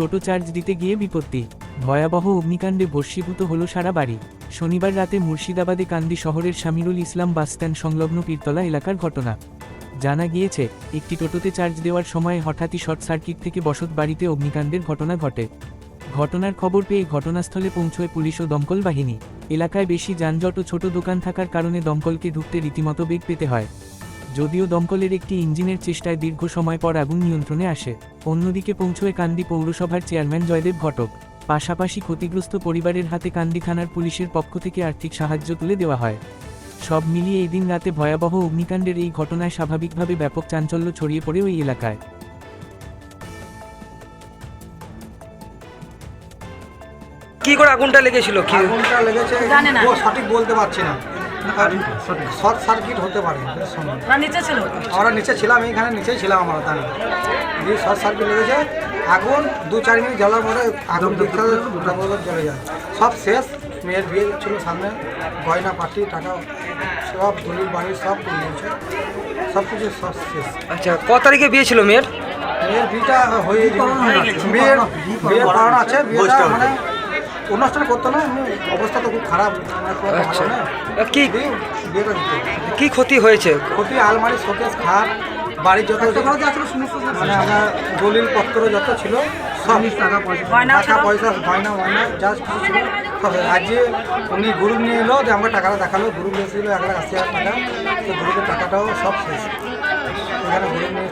টোটো charge দিতে গিয়ে বিপত্তি। ভয়াবহ অগ্নিকাণ্ডে ভস্মীভূত হল সারা বাড়ি। শনিবার রাতে মুর্শিদাবাদে কান্দি শহরের শামিরুল ইসলাম বাসস্ট্যান্ড সংলগ্ন পীরতলা এলাকার ঘটনা। জানা গিয়েছে, একটি টোটোতে চার্জ দেওয়ার সময় হঠাৎই শর্ট সার্কিট থেকে বসত বাড়িতে অগ্নিকাণ্ডের ঘটনা ঘটে। ঘটনার খবর পেয়ে ঘটনাস্থলে পৌঁছয় পুলিশ ও দমকল বাহিনী। এলাকায় বেশি যানজট ও ছোট দোকান থাকার কারণে দমকলকে ঢুকতে রীতিমতো বেগ পেতে হয়। যদিও দমকলের একটি ইঞ্জিনের চেষ্টায় দীর্ঘ সময় পর আগুন নিয়ন্ত্রণে আসে। অন্যদিকে পৌঁছয় কান্দি পৌরসভার চেয়ারম্যান জয়দেব ঘটক। পাশাপাশি ক্ষতিগ্রস্ত পরিবারের হাতে কান্দি থানার পুলিশের পক্ষ থেকে আর্থিক সাহায্য তুলে দেওয়া হয়। সব মিলিয়ে এই দিন রাতে ভয়াবহ অগ্নিকাণ্ডের এই ঘটনায় স্বাভাবিকভাবে ব্যাপক চাঞ্চল্য ছড়িয়ে পড়ে ওই এলাকায়। কি করে আগুনটা লেগেছিল? কি আগুনটা লেগেছে জানে না। ও সঠিক বলতে পারছি না। শর্ট সার্কিট হতে পারে না নিচে ছিল। আমরা নিচে ছিলাম এইখানে নিচেই ছিলাম আমরা তাই দিয়ে শর্ট সার্কিট লেগেছে। আগুন দু চার মিনিট জ্বলার পরে আগুন দেখতে জ্বলে যায়। সব শেষ মেয়ের বিয়ে ছিল সামনে গয়না পাটি টাকা সব দলিল বাড়ি সব নিয়েছে সব কিছু সব শেষ। আচ্ছা ক তারিখে বিয়ে ছিল মেয়ের? মেয়ের বিয়েটা হয়ে মেয়ের বিয়ের কারণ আছে। বিয়েটা মানে অনুষ্ঠান করতো না অবস্থা তো খুব খারাপ। আচ্ছা। কি বিয়েটা দিতে। কি ক্ষতি হয়েছে? ক্ষতি আলমারি শোকেস খাট বাড়ির যত মানে আমার দলিল পত্র যত ছিল সব। টাকা পয়সা। টাকা পয়সা গয়না গয়না যা ছিল। সব। আজকে উনি গ্রুপ নিয়ে এলো যে আমরা টাকাটা দেখাল গ্রুপ এসেছিল এক লাখ আশি হাজার টাকা। তো গ্রুপের টাকাটাও সব শেষ। এখানে গ্রুপ নিয়ে